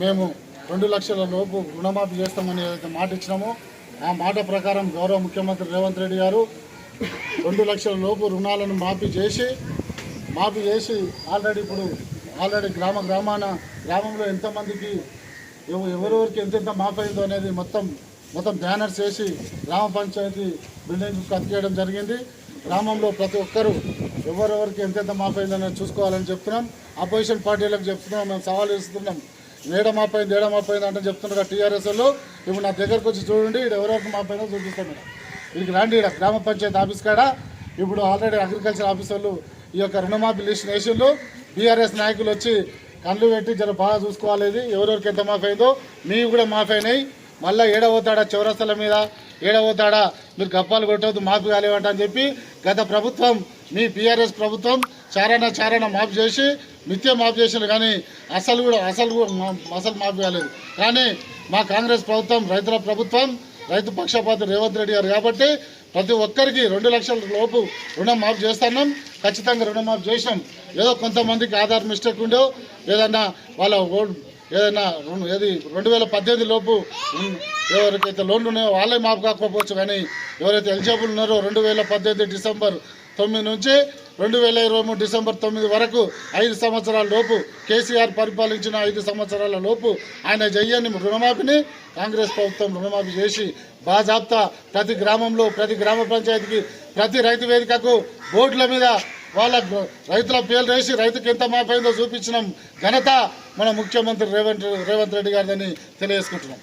మేము రెండు లక్షల లోపు రుణమాఫీ చేస్తామని ఏదైతే మాట ఇచ్చినామో ఆ మాట ప్రకారం గౌరవ ముఖ్యమంత్రి రేవంత్ రెడ్డి గారు రెండు లక్షల లోపు రుణాలను మాఫీ చేసి మాఫీ చేసి ఆల్రెడీ ఇప్పుడు ఆల్రెడీ గ్రామ గ్రామాన గ్రామంలో ఎంతమందికి ఎవరెవరికి ఎంతెంత మాఫీ అయిందో అనేది మొత్తం మొత్తం బ్యానర్స్ వేసి గ్రామ పంచాయతీ బిల్డింగ్ కత్తికేయడం జరిగింది. గ్రామంలో ప్రతి ఒక్కరూ ఎవరెవరికి ఎంతెంత మాఫీ అయిందని చూసుకోవాలని చెప్తున్నాం. అపోజిషన్ పార్టీలకు చెప్తున్నాం మేము సవాల్ చేస్తున్నాం నీడ మాపోయింది నీడ మాపోయింది అంటే చెప్తున్నారు టీఆర్ఎస్ వాళ్ళు. ఇప్పుడు నా దగ్గరకు వచ్చి చూడండి ఇక్కడ ఎవరెవరికి మాపోయిందో చూపిస్తాను మేడం. ఇక్కడికి రండి ఇక్కడ గ్రామ పంచాయతీ ఆఫీస్ కాడ. ఇప్పుడు ఆల్రెడీ అగ్రికల్చర్ ఆఫీసర్లు ఈ యొక్క రుణమాఫీ లిస్ట్ వేసిండ్రు. బీఆర్ఎస్ నాయకులు వచ్చి కళ్ళు పెట్టి జర బాగా చూసుకోవాలి. ఎవరెవరికి ఎంత మాఫీ అయిందో మీవి కూడా మాఫీ అయినాయి. మళ్ళీ ఏడవతాడా చౌరస్తల మీద? ఏడవతాడా? మీరు గప్పాలు కొట్టవద్దు మాఫీ కాలేవంట అని చెప్పి గత ప్రభుత్వం మీ బీఆర్ఎస్ ప్రభుత్వం చారణ చారణ మాఫీ చేసి నిత్యం మాఫీ చేసిండ్రు. కానీ అసలు కూడా అసలు కూడా మా- అసలు మాఫీ కాలేదు. కానీ మా కాంగ్రెస్ ప్రభుత్వం రైతుల ప్రభుత్వం రైతు పక్షపాతి రేవంత్ రెడ్డి గారు కాబట్టి ప్రతి ఒక్కరికి రెండు లక్షల లోపు రుణం మాఫీ చేస్తున్నాం. ఖచ్చితంగా రుణమాఫీ చేసినాం. ఏదో కొంతమందికి ఆధార్ మిస్టేక్ ఉండో ఏదన్నా వాళ్ళ ఓ- ఏదైనా రెండు- ఏది రెండు వేల పద్దెనిమిది లోపు ఎవరికైతే లోన్లు ఉన్నాయో వాళ్ళే మాఫ్ కాకపోవచ్చు కానీ ఎవరైతే ఎలిజిబుల్ ఉన్నారో రెండు వేల పద్దెనిమిది డిసెంబర్ తొమ్మిది నుంచి రెండు వేల ఇరవై మూడు డిసెంబర్ తొమ్మిది వరకు ఐదు సంవత్సరాల లోపు కేసీఆర్ పరిపాలించిన ఐదు సంవత్సరాల లోపు ఆయన జయ్యాన్ని రుణమాఫీని కాంగ్రెస్ ప్రభుత్వం రుణమాఫీ చేసి బాజాప్తా ప్రతి గ్రామంలో ప్రతి గ్రామ పంచాయతీకి ప్రతి రైతు వేదికకు బోర్డుల మీద వాళ్ళ రైతుల పేర్లు వేసి రైతుకి ఎంత మాపైందో చూపించిన. ఘనత మన ముఖ్యమంత్రి రేవంత్ రేవంత్ రెడ్డి గారిదని తెలియజేసుకుంటున్నాం.